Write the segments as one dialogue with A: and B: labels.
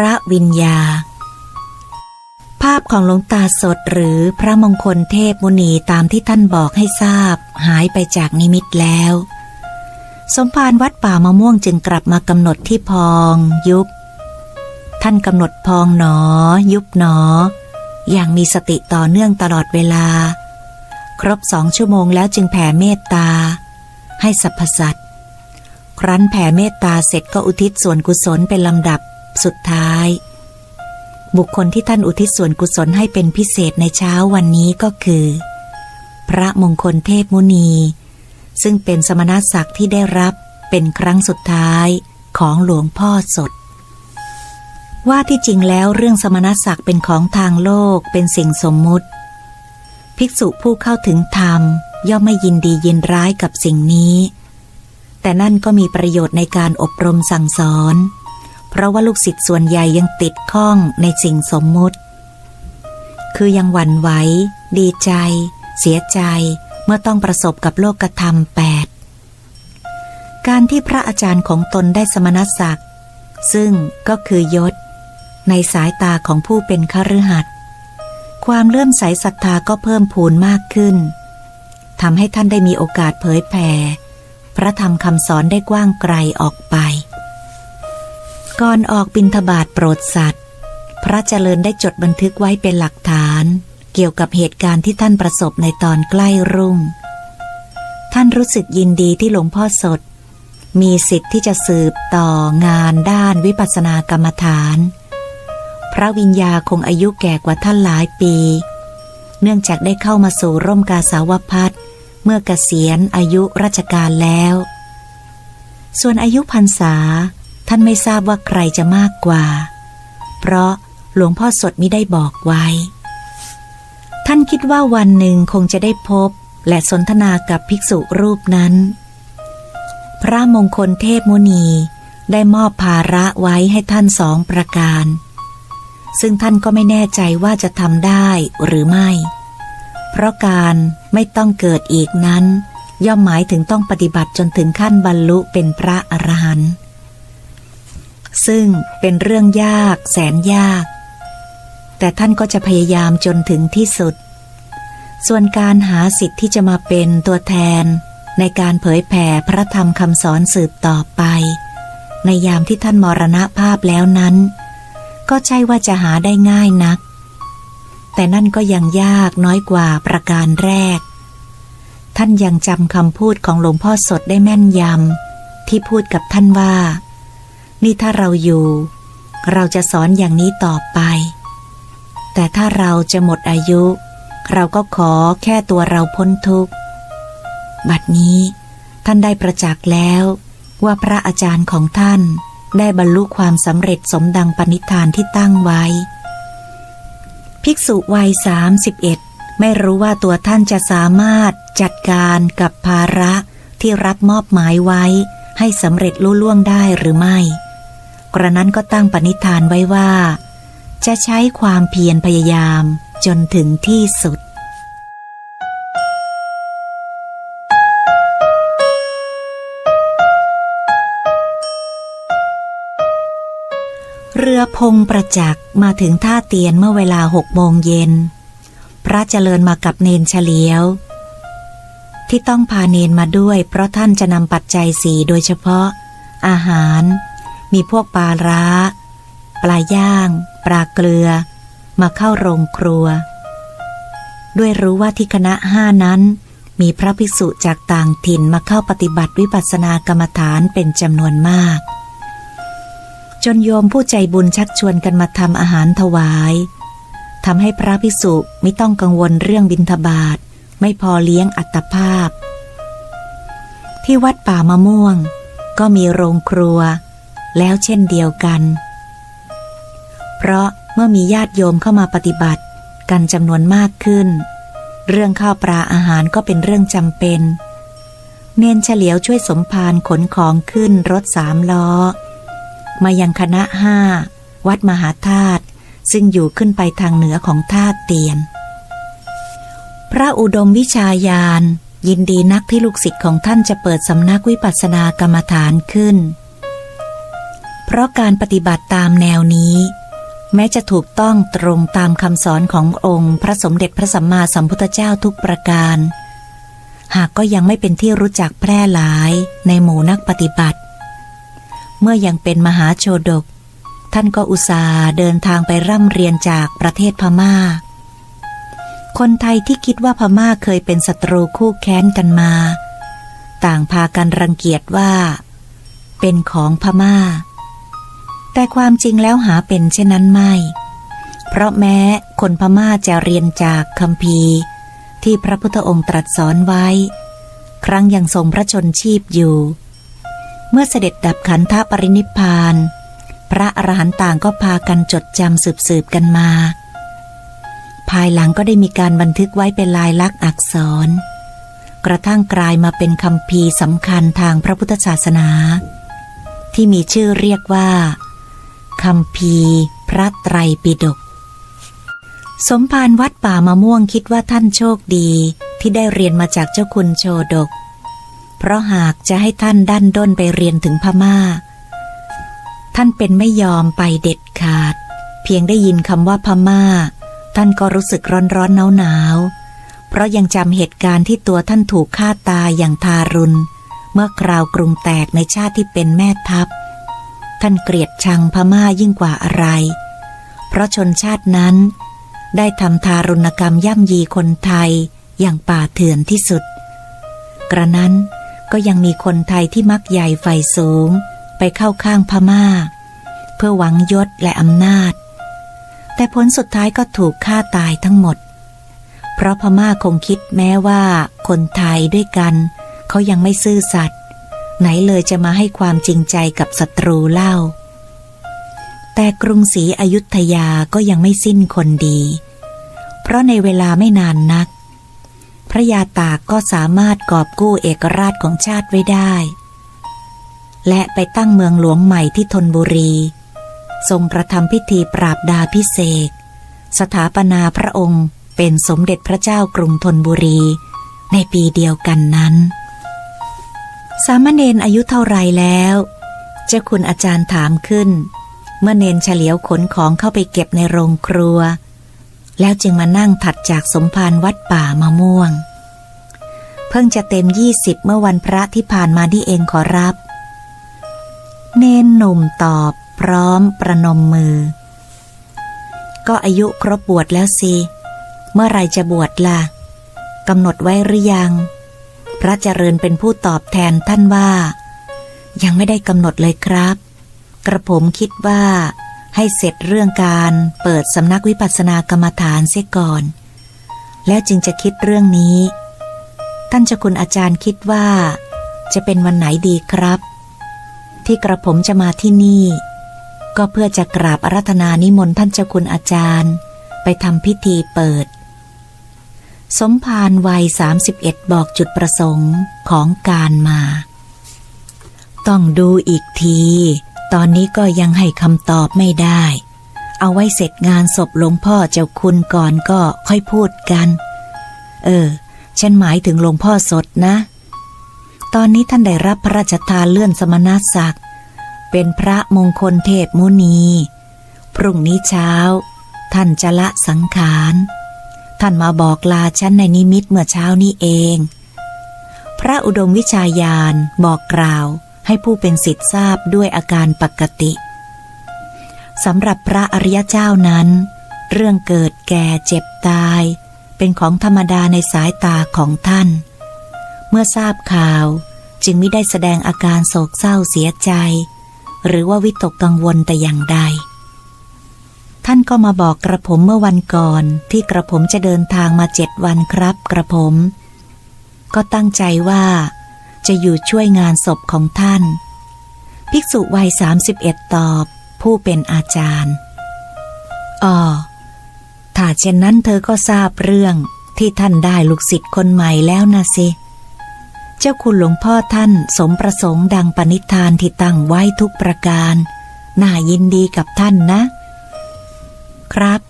A: ระวิญญา ภาพของหลวงตาสดหรือพระมงคลเทพมุนีตามที่ท่านบอกให้ทราบ หายไปจากนิมิตแล้ว สมภารวัดป่ามะม่วงจึงกลับมากำหนดที่พองยุบ ท่านกำหนดพองหนอ ยุบหนอ อย่างมีสติต่อเนื่องตลอดเวลา ครบสองชั่วโมงแล้วจึงแผ่เมตตา ให้สรรพสัตว์ครั้นแผ่เมตตาเสร็จก็อุทิศส่วนกุศลเป็นลำดับ สุดท้าย บุคคลที่ท่านอุทิศส่วนกุศลให้เป็นพิเศษในเช้าวันนี้ก็คือ พระมงคลเทพมุนี ซึ่งเป็นสมณศักดิ์ที่ได้รับเป็นครั้งสุดท้ายของหลวงพ่อสด ว่าที่จริงแล้วเรื่องสมณศักดิ์เป็นของทางโลกเป็นสิ่งสมมุติ ภิกษุผู้เข้าถึงธรรมย่อมไม่ยินดียินร้ายกับสิ่งนี้ แต่นั่นก็มีประโยชน์ในการอบรมสั่งสอน เพราะว่าลูกศิษย์ส่วนใหญ่ยังติดข้องในสิ่งสมมุติ คือยังหวั่นไหว ดีใจ เสียใจ เมื่อต้องประสบกับโลกธรรมแปดการที่พระอาจารย์ของตนได้สมณศักดิ์ ซึ่งก็คือยศ ในสายตาของผู้เป็นคฤหัสถ์ความเลื่อมใสศรัทธาก็เพิ่มพูนมากขึ้นทำให้ท่านได้มีโอกาสเผยแผ่พระธรรมคำสอนได้กว้างไกลออกไป ก่อนออกบินทบาทโปรดสัตว์ พระเจริญได้จดบันทึกไว้เป็นหลักฐาน เกี่ยวกับเหตุการณ์ที่ท่านประสบในตอนใกล้รุ่ง ท่านรู้สึกยินดีที่หลวงพ่อสด มีสิทธิ์ที่จะสืบต่องานด้านวิปัสสนากรรมฐาน พระวิญญาคงอายุแก่กว่าท่านหลายปี เนื่องจากได้เข้ามาสู่ร่มกาสาวพัดเมื่อเกษียณอายุราชการแล้ว ส่วนอายุพรรษา ท่านไม่ทราบว่าใครจะมากกว่า เพราะหลวงพ่อสดมิได้บอกไว้ ท่านคิดว่าวันหนึ่งคงจะได้พบและสนทนากับภิกษุรูปนั้น พระมงคลเทพมุนีได้มอบภาระไว้ให้ท่านสองประการ ซึ่งท่านก็ไม่แน่ใจว่าจะทำได้หรือไม่ เพราะการไม่ต้องเกิดอีกนั้น ย่อมหมายถึงต้องปฏิบัติจนถึงขั้นบรรลุเป็นพระอรหันต์ ซึ่งเป็นเรื่องยากแสนยาก แต่ท่านก็จะพยายามจนถึงที่สุด ส่วนการหาสิทธิ์ที่จะมาเป็นตัวแทน ในการเผยแผ่พระธรรมคำสอนสืบต่อไป ในยามที่ท่านมรณภาพแล้วนั้น ก็ใช่ว่าจะหาได้ง่ายนัก แต่นั่นก็ยังยากน้อยกว่าประการแรก ท่านยังจำคำพูดของหลวงพ่อสดได้แม่นยำที่พูดกับท่านว่า นี่ถ้าเราอยู่ เราจะสอนอย่างนี้ต่อไป แต่ถ้าเราจะหมดอายุ เราก็ขอแค่ตัวเราพ้นทุกข์ บัดนี้ท่านได้ประจักษ์แล้วว่าพระอาจารย์ของท่านได้บรรลุความสำเร็จสมดังปณิธานที่ตั้งไว้ ภิกษุวัยสามสิบเอ็ดไม่รู้ว่าตัวท่านจะสามารถจัดการกับภาระที่รับมอบหมายไว้ให้สำเร็จลุล่วงได้หรือไม่ กระนั้นก็ตั้งปณิธานไว้ว่า จะใช้ความเพียรพยายามจนถึงที่สุด เรือพงประจักษ์มาถึงท่าเตียนเมื่อเวลาหกโมงเย็น พระเจริญมากับเนนเฉลียว ที่ต้องพาเนนมาด้วยเพราะท่านจะนำปัจจัยสีโดยเฉพาะอาหาร มีพวกปลาร้า ปลาย่าง ปลาเกลือ มาเข้าโรงครัว ด้วยรู้ว่าที่คณะห้านั้น มีพระภิกษุจากต่างถิ่นมาเข้าปฏิบัติวิปัสสนากรรมฐานเป็นจำนวนมาก จนโยมผู้ใจบุญชักชวนกันมาทำอาหารถวายทำให้พระภิกษุไม่ต้องกังวลเรื่องบิณฑบาตไม่พอเลี้ยงอัตภาพ ที่วัดป่ามะม่วง ก็มีโรงครัว แล้วเช่นเดียวกัน เพราะเมื่อมีญาติโยมเข้ามาปฏิบัติกันจำนวนมากขึ้น เรื่องข้าวปลาอาหารก็เป็นเรื่องจำเป็น เนนเฉลียวช่วยสมภารขนของขึ้นรถสามล้อ มายังคณะห้าวัดมหาธาตุซึ่งอยู่ขึ้นไปทางเหนือของธาตุเตียน พระอุดมวิชาญาณยินดีนักที่ลูกศิษย์ของท่านจะเปิดสำนักวิปัสสนากรรมฐานขึ้น เพราะการปฏิบัติตามแนวนี้ แม้จะถูกต้องตรงตามคำสอนขององค์ พระสมเด็จพระสัมมาสัมพุทธเจ้าทุกประการ หากก็ยังไม่เป็นที่รู้จักแพร่หลายในหมู่นักปฏิบัติ เมื่อยังเป็นมหาโชดก ท่านก็อุตส่าห์เดินทางไปร่ำเรียนจากประเทศพมา่า คนไทยที่คิดว่าพม่าเคยเป็นศัตรูคู่แค้นกันมา ต่างพากันรังเกียจว่า เป็นของพม่า แต่ความจริงแล้วหาเป็นเช่นนั้นไม่ เพราะแม้คนพม่าจะเรียนจากคำพีร์ที่พระพุทธองค์ตรัสสอนไว้ ครั้งยังทรงพระชนชีพอยู่ เมื่อเสด็จดับขันธปรินิพานพระอรหันต์ต่างก็พากันจดจำสืบๆกันมา ภายหลังก็ได้มีการบันทึกไว้เป็นลายลักษณ์อักษร กระทั่งกลายมาเป็นคำพีสำคัญทางพระพุทธศาสนา ที่มีชื่อเรียกว่า คำพีพระไตรปิฎกสมภารวัดป่ามะม่วงคิดว่าท่านโชคดีที่ได้เรียนมาจากเจ้าคุณโชดก เพราะหากจะให้ท่านดันด้นไปเรียนถึงพมา่า ท่านเป็นไม่ยอมไปเด็ดขาด เพียงได้ยินคำว่าพม่า ท่านก็รู้สึกร้อนร้อนหนาวหนาวเพราะยังจำเหตุการณ์ที่ตัวท่านถูกฆ่าตายอย่างทารุณ เมื่อคราวกรุงแตกในชาติที่เป็นแม่ทัพ ท่านเกลียดชังพม่ายิ่งกว่าอะไร เพราะชนชาตินั้น ได้ทำทารุณกรรมย่ำยีคนไทยอย่างป่าเถื่อนที่สุด กระนั้นก็ยังมีคนไทยที่มักใหญ่ไฟสูงไปเข้าข้างพม่า เพื่อหวังยศและอำนาจ แต่ผลสุดท้ายก็ถูกฆ่าตายทั้งหมด เพราะพม่าคงคิดแม้ว่าคนไทยด้วยกัน เขายังไม่ซื่อสัตย์ ไหนเลยจะมาให้ความจริงใจกับศัตรูเล่า แต่กรุงศรีอยุธยาก็ยังไม่สิ้นคนดี เพราะในเวลาไม่นานนัก พระยาตากก็สามารถกอบกู้เอกราชของชาติไว้ได้ และไปตั้งเมืองหลวงใหม่ที่ธนบุรี ทรงกระทำพิธีปราบดาพิเศษ สถาปนาพระองค์เป็นสมเด็จพระเจ้ากรุงธนบุรี ในปีเดียวกันนั้น สามเณรอายุเท่าไรแล้ว เจ้าคุณอาจารย์ถามขึ้น เมื่อเนนเฉลียวขนของเข้าไปเก็บในโรงครัว แล้วจึงมานั่งถัดจากสมภารวัดป่ามะม่วง เพิ่งจะเต็มยี่สิบเมื่อวันพระที่ผ่านมาที่เองขอรับ เนนหนุ่มตอบพร้อมประนมมือ ก็อายุครบบวชแล้วสิ เมื่อไรจะบวชล่ะกำหนดไว้หรือยัง ระเจริญเป็นผู้ตอบแทนท่านว่า ยังไม่ได้กำหนดเลยครับ กระผมคิดว่า ให้เสร็จเรื่องการเปิดสำนักวิปัสสนากรรมฐานเสียก่อน แล้วจึงจะคิดเรื่องนี้ ท่านเจ้าคุณอาจารย์คิดว่า จะเป็นวันไหนดีครับ ที่กระผมจะมาที่นี่ ก็เพื่อจะกราบอารัธนานิมนต์ท่านเจ้าคุณอาจารย์ ไปทำพิธีเปิด สมภารวัย 31 บอกจุดประสงค์ของการมา ต้องดูอีกที ตอนนี้ก็ยังให้คำตอบไม่ได้ เอาไว้เสร็จงานศพหลวงพ่อเจ้าคุณก่อนก็ค่อยพูดกัน เออ ฉันหมายถึงหลวงพ่อสดนะ ตอนนี้ท่านได้รับพระราชทานเลื่อนสมณศักดิ์ เป็นพระมงคลเทพมุนี พรุ่งนี้เช้า ท่านจะละสังขาร ท่านมาบอกลาฉันในนิมิตเมื่อเช้านี้เอง พระอุดมวิชาญาณบอกกล่าวให้ผู้เป็นสิทธิ์ทราบด้วยอาการปกติสำหรับพระอริยเจ้านั้น เรื่องเกิดแก่เจ็บตาย เป็นของธรรมดาในสายตาของท่าน เมื่อทราบข่าวจึงไม่ได้แสดงอาการโศกเศร้าเสียใจ หรือว่าวิตกกังวลแต่อย่างใด ท่านก็มาบอกกระผมเมื่อวันก่อน ที่กระผมจะเดินทางมาเจ็ดวันครับ กระผม ก็ตั้งใจว่า จะอยู่ช่วยงานศพของท่าน ภิกษุวัยสามสิบเอ็ดตอบ ผู้เป็นอาจารย์อ๋อถ้าเช่นนั้นเธอก็ทราบเรื่องที่ท่านได้ลูกศิษย์คนใหม่แล้วนะสิ เจ้าคุณหลวงพ่อท่านสมประสงค์ดังปณิธานที่ตั้งไว้ทุกประการ น่ายินดีกับท่านนะ ครับ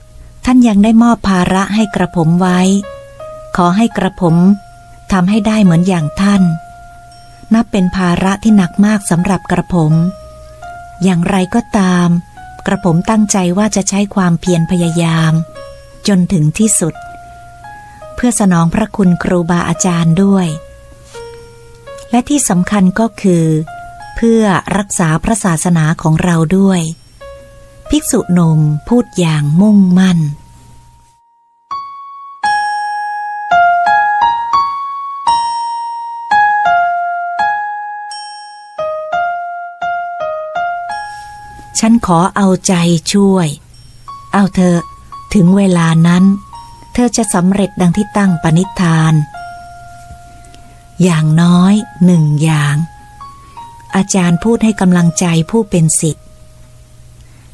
A: ท่านยังได้มอบภาระให้กระผมไว้ ขอให้กระผมทำให้ได้เหมือนอย่างท่าน นับเป็นภาระที่หนักมากสำหรับกระผม อย่างไรก็ตาม กระผมตั้งใจว่าจะใช้ความเพียรพยายาม จนถึงที่สุด เพื่อสนองพระคุณครูบาอาจารย์ด้วย และที่สำคัญก็คือ เพื่อรักษาพระศาสนาของเราด้วย ภิกษุหนุ่มพูดอย่างมุ่งมั่น ฉันขอเอาใจช่วย เอาเธอถึงเวลานั้น เธอจะสำเร็จดังที่ตั้งปณิธาน อย่างน้อยหนึ่งอย่าง อาจารย์พูดให้กำลังใจผู้เป็นสิทธิ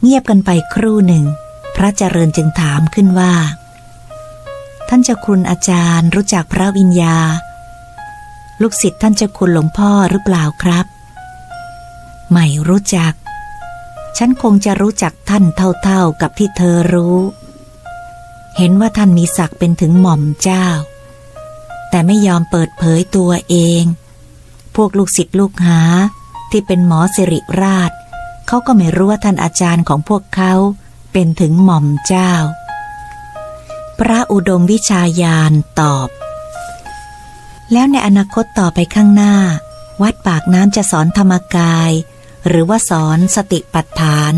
A: เงียบกันไปครู่หนึ่ง พระเจริญจึงถามขึ้นว่า ท่านเจ้าคุณอาจารย์รู้จักพระวิญญา ลูกศิษย์ท่านเจ้าคุณหลวงพ่อหรือเปล่าครับ ไม่รู้จัก ฉันคงจะรู้จักท่านเท่าๆกับที่เธอรู้ เห็นว่าท่านมีศักดิ์เป็นถึงหม่อมเจ้า แต่ไม่ยอมเปิดเผยตัวเอง พวกลูกศิษย์ลูกหาที่เป็นหมอสิริราช เขาก็ไม่รู้ว่าท่านอาจารย์ของพวกเขาเป็นถึงหม่อมเจ้า พระอุดมวิชาญาณตอบ แล้วในอนาคตต่อไปข้างหน้า วัดปากน้ำจะสอนธรรมกาย หรือว่าสอนสติปัฏฐาน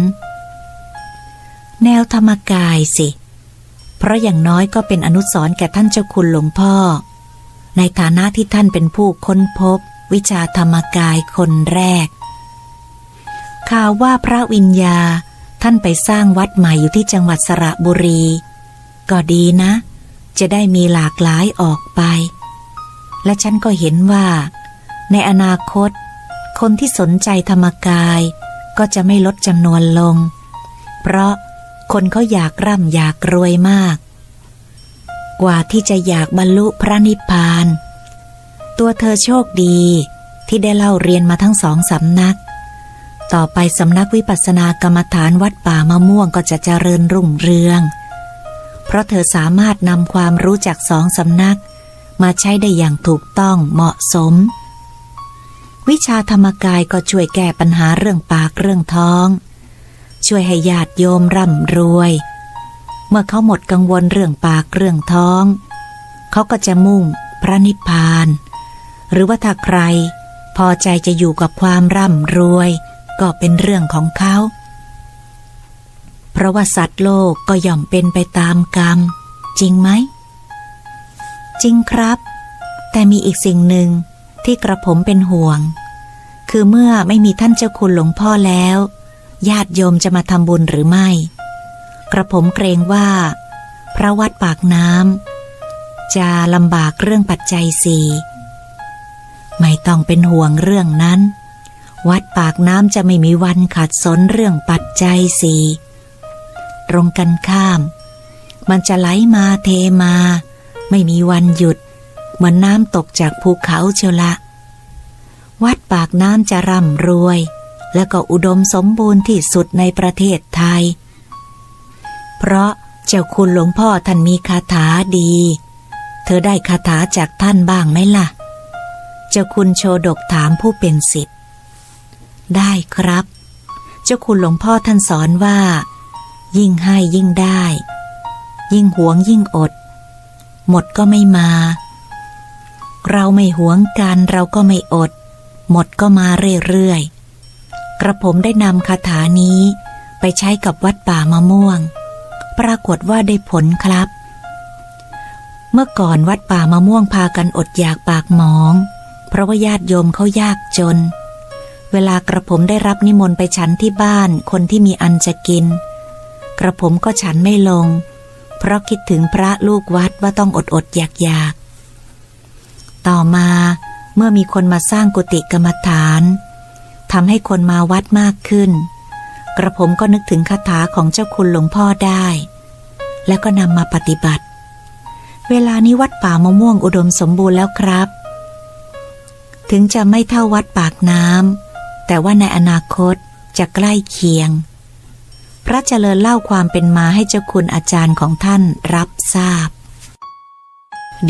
A: แนวธรรมกายสิ เพราะอย่างน้อยก็เป็นอนุสรณ์แก่ท่านเจ้าคุณหลวงพ่อ ในฐานะที่ท่านเป็นผู้ค้นพบ วิชาธรรมกายคนแรก ข่าวว่าพระวิญญา ท่านไปสร้างวัดใหม่อยู่ที่จังหวัดสระบุรี ก็ดีนะ จะได้มีหลากหลายออกไป และฉันก็เห็นว่า ในอนาคต คนที่สนใจธรรมกาย ก็จะไม่ลดจำนวนลง เพราะคนเขาอยากร่ำอยากรวยมาก กว่าที่จะอยากบรรลุพระนิพพาน ตัวเธอโชคดีที่ได้เล่าเรียนมาทั้งสองสำนัก ต่อไปสำนักวิปัสสนากรรมฐานวัดป่ามะม่วงก็จะเจริญรุ่งเรือง เพราะเธอสามารถนำความรู้จากสองสำนัก มาใช้ได้อย่างถูกต้องเหมาะสม วิชาธรรมกายก็ช่วยแก้ปัญหาเรื่องปากเรื่องท้อง ช่วยให้ญาติโยมร่ำรวย เมื่อเขาหมดกังวลเรื่องปากเรื่องท้อง เขาก็จะมุ่งพระนิพพาน หรือว่าถ้าใคร พอใจจะอยู่กับความร่ำรวย ก็เป็นเรื่องของเขา เพราะว่าสัตว์โลกก็ย่อมเป็นไปตามกรรม จริงไหม จริงครับ แต่มีอีกสิ่งหนึ่งที่กระผมเป็นห่วง คือเมื่อไม่มีท่านเจ้าคุณหลวงพ่อแล้ว ญาติโยมจะมาทำบุญหรือไม่ กระผมเกรงว่า พระวัดปากน้ำจะลำบากเรื่องปัจจัยสี่ไม่ต้องเป็นห่วงเรื่องนั้น วัดปากน้ำจะไม่มีวันขาดสนเรื่องปัจจัยสี่ตรงกันข้าม มันจะไหลมาเทมา ไม่มีวันหยุด เหมือนน้ำตกจากภูเขาเชียวละ วัดปากน้ำจะร่ำรวย และก็อุดมสมบูรณ์ที่สุดในประเทศไทย เพราะเจ้าคุณหลวงพ่อท่านมีคาถาดี เธอได้คาถาจากท่านบ้างไหมล่ะ เจ้าคุณโชดกถามผู้เป็นสิทธิ์ ได้ครับ เจ้าคุณหลวงพ่อท่านสอนว่า ยิ่งให้ยิ่งได้ ยิ่งหวงยิ่งอด หมดก็ไม่มา เราไม่หวงกันเราก็ไม่อด หมดก็มาเรื่อยๆ กระผมได้นำคาถานี้ไปใช้กับวัดป่ามะม่วง ปรากฏว่าได้ผลครับ เมื่อก่อนวัดป่ามะม่วงพากันอดอยากปากหมอง เพราะว่าญาติโยมเขายากจน เวลากระผมได้รับนิมนต์ไปฉันที่บ้านคนที่มีอันจะกิน กระผมก็ฉันไม่ลง เพราะคิดถึงพระลูกวัดว่าต้องอดอดอยากอยากต่อมาเมื่อมีคนมาสร้างกุฏิกรรมฐานทำให้คนมาวัดมากขึ้น กระผมก็นึกถึงคาถาของเจ้าคุณหลวงพ่อได้ แล้วก็นำมาปฏิบัติ เวลานี้วัดป่ามะม่วงอุดมสมบูรณ์แล้วครับ ถึงจะไม่เท่าวัดปากน้ำ แต่ว่าในอนาคตจะใกล้เคียง พระเจริญเล่าความเป็นมาให้เจ้าคุณอาจารย์ของท่านรับทราบ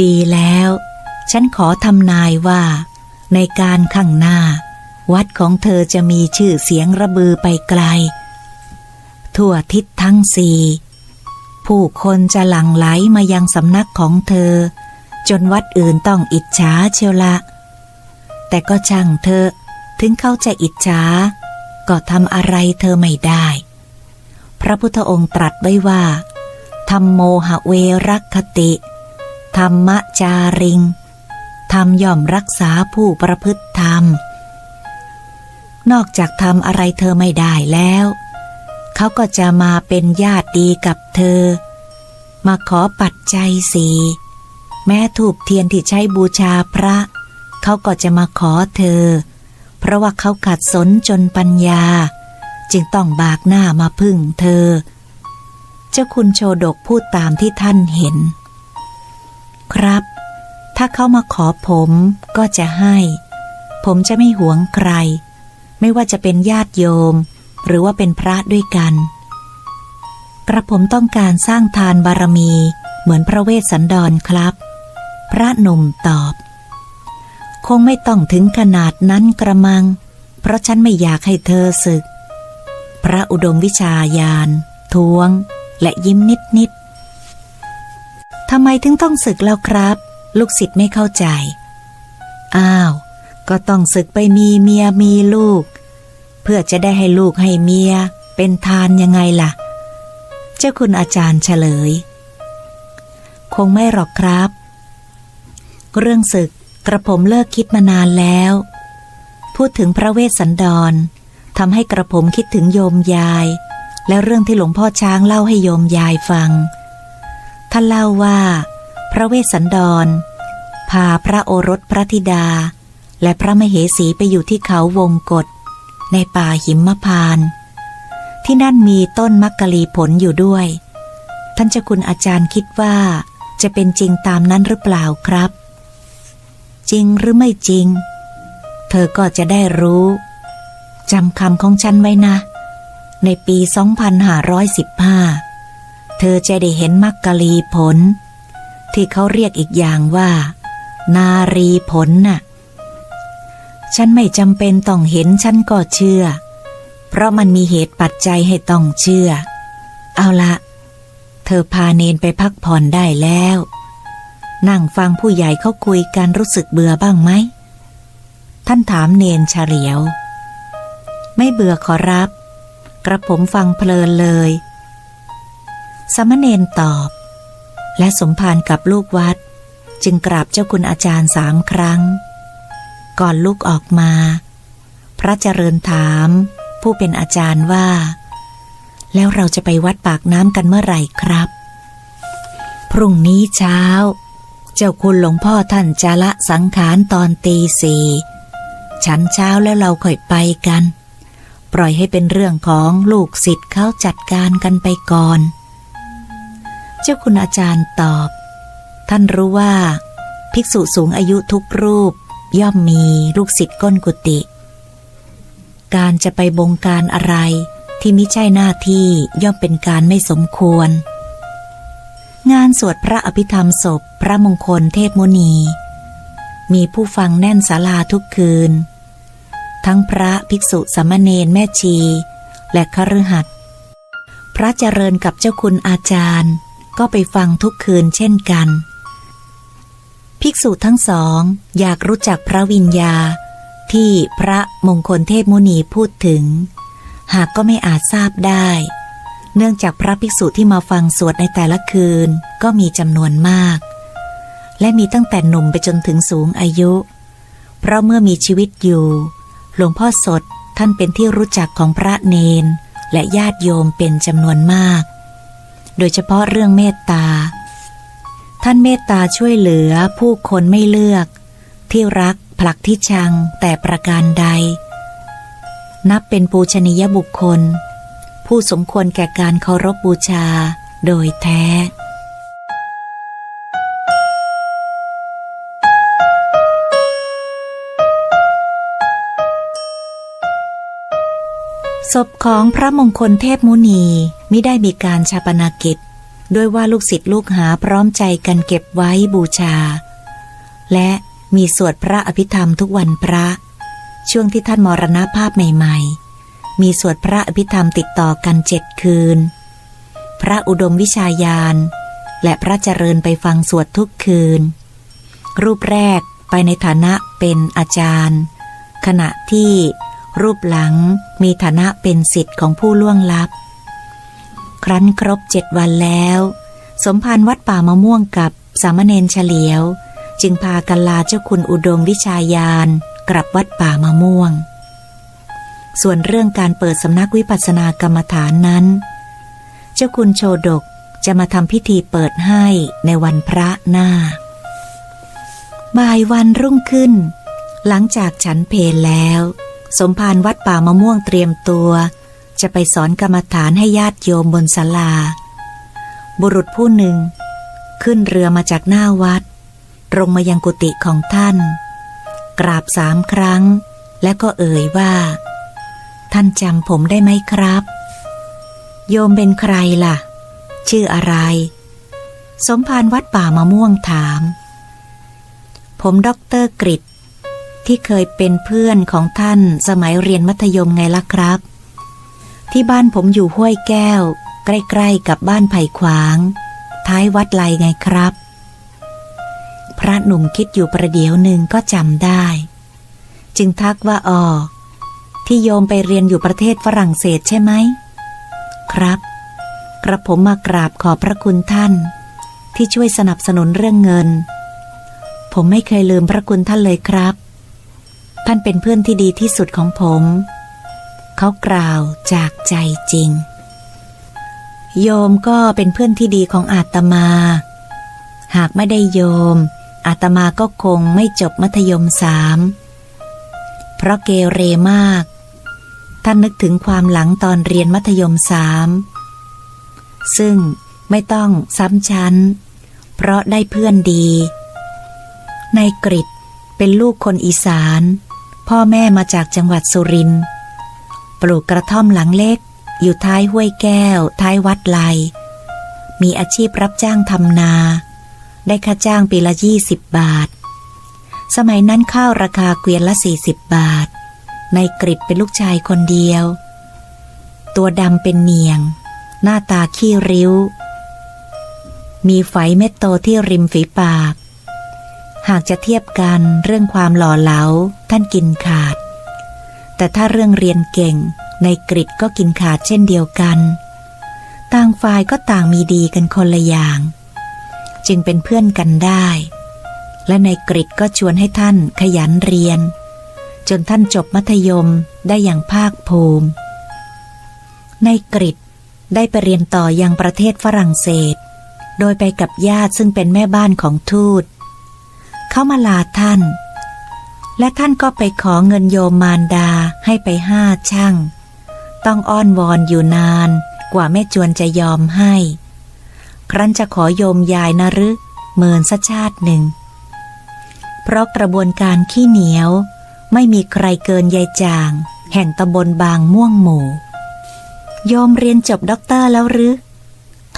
A: ดีแล้ว ฉันขอทำนายว่า ในการข้างหน้า วัดของเธอจะมีชื่อเสียงระบือไปไกล ทั่วทิศทั้งสี่ผู้คนจะหลั่งไหลมายังสำนักของเธอ จนวัดอื่นต้องอิจฉาเชียวละ แต่ก็ช่างเธอ ถึงเขาจะอิจฉาก็ทำอะไรเธอไม่ได้ พระพุทธองค์ตรัสไว้ว่าธรรมโมหะเวรักคติ ธรรมจาริง ธรรมย่อมรักษาผู้ประพฤติธรรม นอกจากทำอะไรเธอไม่ได้แล้ว เขาก็จะมาเป็นญาติดีกับเธอ มาขอปัจจัยสีแม้ถูกเทียนที่ใช้บูชาพระ เขาก็จะมาขอเธอ เพราะว่าเขาขัดสนจนปัญญา จึงต้องบากหน้ามาพึ่งเธอ เจ้าคุณโชดกพูดตามที่ท่านเห็น ครับ ถ้าเขามาขอผมก็จะให้ ผมจะไม่หวงใคร ไม่ว่าจะเป็นญาติโยม หรือว่าเป็นพระด้วยกัน กระผมต้องการสร้างทานบารมีเหมือนพระเวสสันดรครับ พระหนุ่มตอบ คงไม่ต้องถึงขนาดนั้นกระมัง เพราะฉันไม่อยากให้เธอศึก พระอุดมวิชาญาณทวง และยิ้มนิดนิดทำไมถึงต้องศึกแล้วครับ ลูกศิษย์ไม่เข้าใจ อ้าว ก็ต้องศึกไปมีเมียมีลูก เพื่อจะได้ให้ลูกให้เมีย เป็นทานยังไงล่ะ เจ้าคุณอาจารย์เฉลย คงไม่หรอกครับ เรื่องศึก กระผมเลิกคิดมานานแล้ว พูดถึงพระเวสสันดรทำให้กระผมคิดถึงโยมยาย และเรื่องที่หลวงพ่อช้างเล่าให้โยมยายฟัง ท่านเล่าว่า พระเวสสันดร พาพระโอรสพระธิดา และพระมเหสีไปอยู่ที่เขาวงกฏในป่าหิมพาน ที่นั่นมีต้นมักกะลีผลอยู่ด้วย ท่านเจ้าคุณอาจารย์คิดว่าจะเป็นจริงตามนั้นหรือเปล่าครับ จริงหรือไม่จริง เธอก็จะได้รู้จำคำของฉันไว้นะ ในปี 2515 เธอจะได้เห็นมักกะลีผล ที่เขาเรียกอีกอย่างว่า นารีผลน่ะ ฉันไม่จำเป็นต้องเห็นฉันก็เชื่อ เพราะมันมีเหตุปัจจัยให้ต้องเชื่อ เอาละเธอพาเนนไปพักผ่อนได้แล้ว นั่งฟังผู้ใหญ่เขาคุยกันรู้สึกเบื่อบ้างไหม ท่านถามเนนเฉลียว ไม่เบื่อขอรับ กระผมฟังเพลินเลย สมณเณรตอบ และสมภารกับลูกวัด จึงกราบเจ้าคุณอาจารย์สามครั้ง ก่อนลุกออกมา พระเจริญถาม ผู้เป็นอาจารย์ว่า แล้วเราจะไปวัดปากน้ำกันเมื่อไหร่ครับ พรุ่งนี้เช้า เจ้าคุณหลวงพ่อท่านจะละสังขารตอนตีสี่ฉันเช้าแล้วเราค่อยไปกัน ปล่อยให้เป็นเรื่องของลูกศิษย์เขาจัดการกันไปก่อน เจ้าคุณอาจารย์ตอบ ท่านรู้ว่า ภิกษุสูงอายุทุกรูปย่อมมีลูกศิษย์ก้นกุฏิการจะไปบงการอะไรที่มิใช่หน้าที่ย่อมเป็นการไม่สมควร งานสวดพระอภิธรรมศพพระมงคลเทพมุนี มีผู้ฟังแน่นศาลาทุกคืน ทั้งพระภิกษุสามเณรแม่ชี และคฤหัสถ์พระเจริญกับเจ้าคุณอาจารย์ ก็ไปฟังทุกคืนเช่นกัน ภิกษุทั้งสองอยากรู้จักพระวิญญา ที่พระมงคลเทพมุนีพูดถึง หากก็ไม่อาจทราบได้ เนื่องจากพระภิกษุที่มาฟังสวดในแต่ละคืนก็มีจำนวนมาก และมีตั้งแต่หนุ่มไปจนถึงสูงอายุ เพราะเมื่อมีชีวิตอยู่ หลวงพ่อสดท่านเป็นที่รู้จักของพระเนน และญาติโยมเป็นจำนวนมาก โดยเฉพาะเรื่องเมตตา ท่านเมตตาช่วยเหลือผู้คนไม่เลือก ที่รักผลักที่ชังแต่ประการใด นับเป็นปูชนียบุคคล ผู้สมควรแก่การเคารพบูชาโดยแท้ศพของพระมงคลเทพมุนีมิได้มีการชาปนากิจ ด้วยว่าลูกศิษย์ลูกหาพร้อมใจกันเก็บไว้บูชา และมีสวดพระอภิธรรมทุกวันพระ ช่วงที่ท่านมรณภาพใหม่ ๆ มีสวดพระอภิธรรมติดต่อกันเจ็ดคืน พระอุดมวิชายานและพระเจริญไปฟังสวดทุกคืน รูปแรกไปในฐานะเป็นอาจารย์ ขณะที่รูปหลังมีฐานะเป็นสิทธิ์ของผู้ล่วงลับ ครั้นครบเจ็ดวันแล้ว สมภารวัดป่ามะม่วงกับสามเณรเฉลียว จึงพากันลาเจ้าคุณอุดมวิชายานกลับวัดป่ามะม่วง ส่วนเรื่องการเปิดสำนักวิปัสสนากรรมฐานนั้น เจ้าคุณโชดกจะมาทำพิธีเปิดให้ในวันพระหน้า บ่ายวันรุ่งขึ้น หลังจากฉันเพลแล้ว สมภารวัดป่ามะม่วงเตรียมตัว จะไปสอนกรรมฐานให้ญาติโยมบนศาลา บุรุษผู้หนึ่ง ขึ้นเรือมาจากหน้าวัด ตรงมายังกุฏิของท่าน กราบสามครั้ง และก็เอ่ยว่า ท่านจำผมได้ไหมครับ โยมเป็นใครล่ะ ชื่ออะไร สมภารวัดป่ามะม่วงถาม ผมด็อกเตอร์กริดที่เคยเป็นเพื่อนของท่านสมัยเรียนมัธยมไงล่ะครับ ที่บ้านผมอยู่ห้วยแก้ว ใกล้ๆกับบ้านไผ่ขวาง ท้ายวัดไลไงครับ พระหนุ่มคิดอยู่ประเดี๋ยวหนึ่งก็จำได้ จึงทักว่าอ๋อ ที่โยมไปเรียนอยู่ประเทศฝรั่งเศสใช่ไหม ครับ กระผมมากราบขอบพระคุณท่าน ที่ช่วยสนับสนุนเรื่องเงิน ผมไม่เคยลืมพระคุณท่านเลยครับ ท่านเป็นเพื่อนที่ดีที่สุดของผม เขากล่าวจากใจจริง โยมก็เป็นเพื่อนที่ดีของอาตมา หากไม่ได้โยม อาตมาก็คงไม่จบมัธยมสามเพราะเกเรมาก ท่านนึกถึงความหลังตอนเรียนมัธยมสามซึ่งไม่ต้องซ้ำชั้น เพราะได้เพื่อนดีในกริดเป็นลูกคนอีสาน พ่อแม่มาจากจังหวัดสุรินทร์ปลูกกระท่อมหลังเล็ก อยู่ท้ายห้วยแก้ว ท้ายวัดไลมีอาชีพรับจ้างทำนา ได้ค่าจ้างปีละยี่สิบบาท สมัยนั้นข้าวราคาเกวียนละสี่สิบบาท ในกริดเป็นลูกชายคนเดียว ตัวดำเป็นเนียง หน้าตาขี้ริ้ว มีไฝเม็ดโตที่ริมฝีปาก หากจะเทียบกันเรื่องความหล่อเหลาท่านกินขาด แต่ถ้าเรื่องเรียนเก่งในกริดก็กินขาดเช่นเดียวกัน ต่างฝ่ายก็ต่างมีดีกันคนละอย่าง จึงเป็นเพื่อนกันได้ และในกริดก็ชวนให้ท่านขยันเรียน จนท่านจบมัธยมได้อย่างภาคภูมิ ในกริดได้ไปเรียนต่ออยังประเทศฝรั่งเศส โดยไปกับญาติซึ่งเป็นแม่บ้านของทูต เขามาลาท่าน และท่านก็ไปขอเงินโยมมารดาให้ไปห้าช่าง ต้องอ้อนวอนอยู่นานกว่าแม่จวนจะยอมให้ ครั้นจะขอโยมยายนะรือเมินสัชาติหนึ่ง เพราะกระบวนการขี้เหนียว ไม่มีใครเกินยายจาง แห่งตำบลบางม่วงหมู่ โยมเรียนจบด็อกเตอร์แล้วหรือ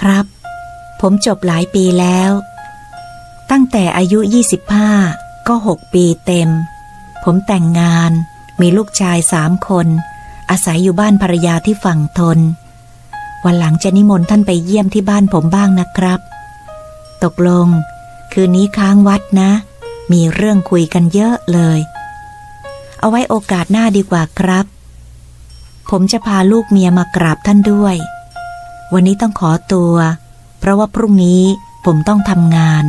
A: ครับ ผมจบหลายปีแล้ว ตั้งแต่อายุ 25 ก็ 6 ปีเต็ม ผมแต่งงาน มีลูกชายสามคน อาศัยอยู่บ้านภรรยาที่ฝั่งทน วันหลังจะนิมนต์ท่านไปเยี่ยมที่บ้านผมบ้างนะครับ ตกลง คืนนี้ค้างวัดนะ มีเรื่องคุยกันเยอะเลย เอาไว้โอกาสหน้าดีกว่าครับ ผมจะพาลูกเมียมากราบท่านด้วย วันนี้ต้องขอตัว เพราะว่าพรุ่งนี้ผมต้องทำงาน